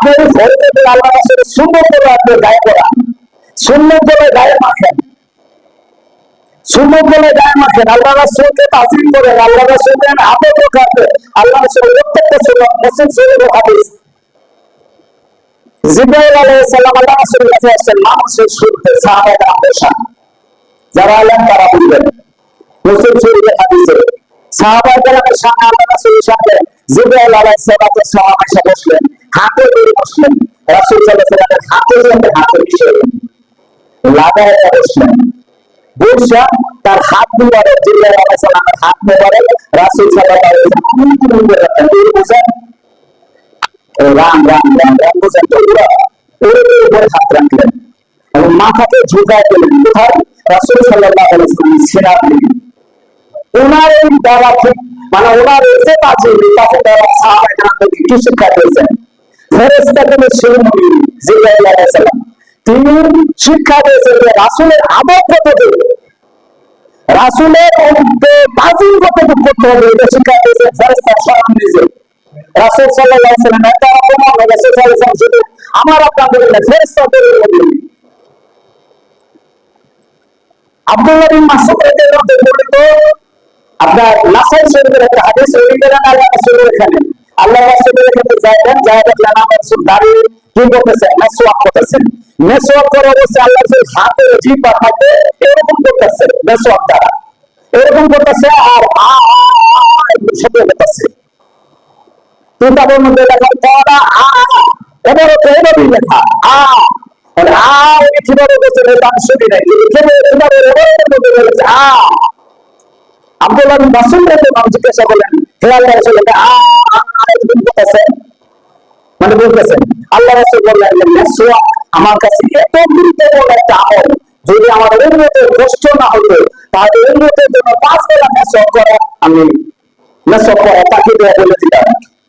আপনি এই ফরিদে আল্লাহ রাসূলের সুন্নত বলে আপনি গায়ে করা সুন্নত বলে গায়ে মাখেন। সুন্নত বলে গায়ে মাখেন। আল্লাহ রাসূলকে তাজিম করেন। আল্লাহ রাসূলের আদব রাখেন আল্লাহ রাসূলের প্রত্যেকটা সুন্নত মুসলিম শরীফের হাদিস। জিব্রাইল আলাইহিস সালাম আল্লাহ রাসূলের কাছে আসেন মানুষের শুনতে সাহাবায়ে বসা যারা আলেম, তারা বুঝবেন। মুসলিম শরীফের হাদিসে সাহাবায়ে কেরামের সামনে আল্লাহ রাসূলের সামনে জিব্রাইল আলাইহিস সালাম এসে বসলেন হাতে বসলেন রাসূল ওয়াসাল্লামের হাতের সাথে হাতে মিশে লাগায় বসলেন বুঝছা তার হাত মুবারক জিব্রাইল আলাইহিস সালামের হাত মুবারক রাসূল বুঝছেন রাম রাম রাম রাম বুঝেন তো উপরে হাত রাখলেন মাথাকে ঝুঁকায় দিলেন। কোথায়? রাসূল সাল্লাল্লাহু আলাইহি ওয়াসাল্লাম সিনার দিলেন। ওনার এই দ্বারা মানে ওনার এসে কাজে তাকে দ্বারা শিক্ষা দিয়েছেন। তিনি শিক্ষা দিয়েছেন যে রাসূলের আমল কতটুকু? রাসূলের মধ্যে তাজিম কতটুকু করতে হবে? এটা শিক্ষা রাদিয়াল্লাহু আপনার নাসাই শরীফের একটা হাদিস ওই এখানে আর শব্দ করতেছে কিতাবের মধ্যে লেখা তারা আ এবারে তো এভাবেই লেখা আ আব্দুল্লাহ মাসুদ মানে বলতেছেন আল্লাহ রাসূল বললেন যে আমার কাছে এত গুরুত্বপূর্ণ একটা আমল। যদি আমার উন্নতের কষ্ট না হতো, তাহলে উন্নতের জন্য পাঁচ বেলা মেসওয়াক করা আমি মেসওয়াক করা তাকে দেওয়া বলে দিলাম।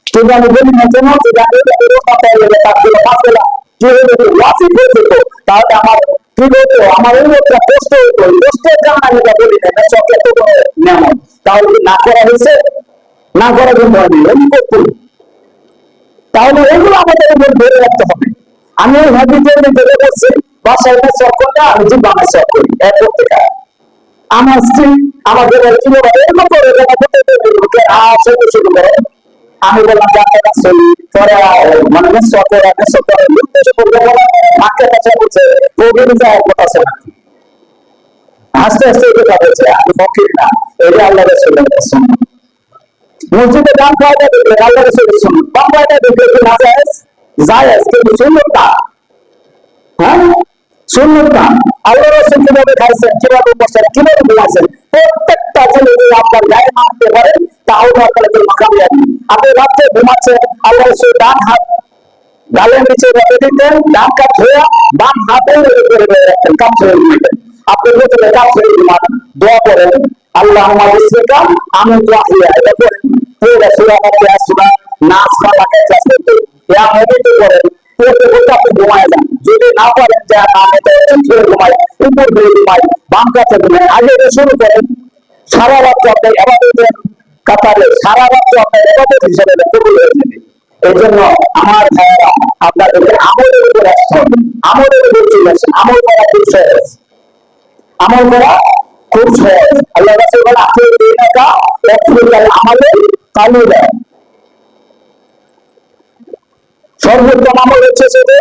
কিন্তু আমি বলি না কেন যদি আমি তার জন্য পাঁচ বেলা কি হয়ে যেত ওয়াসিফ হয়ে যেত, তাহলে আমার কি হতো আমার উন্নতটা কষ্ট হতো। কষ্টের জন্য আমি এটা বলি না মেসওয়াক এত নিয়ামত। তাহলে না করা হয়েছে? না করার জন্য আমি এমনি করতে তাহলে এগুলো আমাদের ধরে রাখতে হবে। আমি ওই হাদিসের মধ্যে বলছি বাসায় সব করলে আমি জীবনে সব করি, এক প্রত্যেকা আমার স্ত্রী আমাদের করে আসে শুরু করে। আমি বললাম, যে মানে মাকে বলছে আস্তে আস্তে আমি না এটা আল্লাহ মসজিদে ডান পায়টা দেখলে আল্লাহ রসুলের শুনুন বাম পায়টা দেখলে কি না যায় জায়েজ কিন্তু সুন্নত না হ্যাঁ? সুন্নত না আল্লাহ রসুল কীভাবে খাইছেন, কীভাবে বসেন কীভাবে ঘুমাইছেন, প্রত্যেকটা জিনিস যদি আপনার গায়ে মানতে পারেন তাহলে আপনার জন্য কামিয়াবি আপনি রাত্রে ঘুমাচ্ছেন আল্লাহ রসুল ডান হাত, গালের নিচে রেখে দিতেন, ডান কাপ ধোয়া, বাম হাতে করে রাখতেন কাপ ধরে ঘুমাইতেন। আপনি প্রথমে কাপ ধরে ঘুমান, দোয়া করেন আল্লাহ। আমার আমি নাচ যান। যদি না পারেন শুরু করেন। সারা এবাদতের কাতারে সারা এবাদত হিসেবে কবুল এই জন্য আমার ভাইয়েরা, আপনাদেরকে আমলের উপর হবে। আমলের উপর চলে আসে আমল করা করা সহজ আল্লাহ রাসূল বলে আপনি এই টাকা আমলে কালিয়ে দেন সর্বোত্তম আমল হচ্ছে সেটা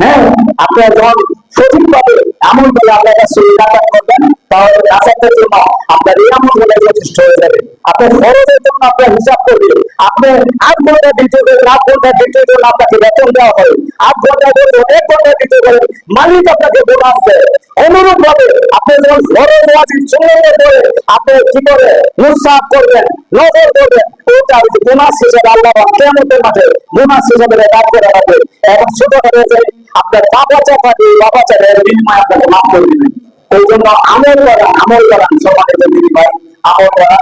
হ্যাঁ আপনার যখন সঠিকভাবে আমল করে আপনার রাসূল করবেন, তাহলে রাসাতের জন্য আপনার এই আমল যথেষ্ট হয়ে যাবে। আপনার খরচের জন্য আপনার হিসাব করবে। আপনি আট ঘণ্টা দিতে গেলে আট ঘণ্টা দিতে গেলে আপনাকে বেতন দেওয়া হয় আট ঘণ্টা দিতে এক ঘণ্টা দিতে গেলে মালিক আপনাকে বোনাস দেয়। অনুরূপ ভাবে আপনি যখন খরচ ওয়াজিব সুন্নতের পরে আপনি কি করে? মুসাফ করবেন, নজর করবেন। ওটা বোনাস হিসেবে আল্লাহ মাঠে বোনাস হিসেবে করে রাখবে। এবং ছোট করে আপনার বাবা চাপা দিয়ে বাবা বিনিময় আপনাকে করে দিবেন ওই জন্য আমল করা আমল করা বিনিময় আমল করা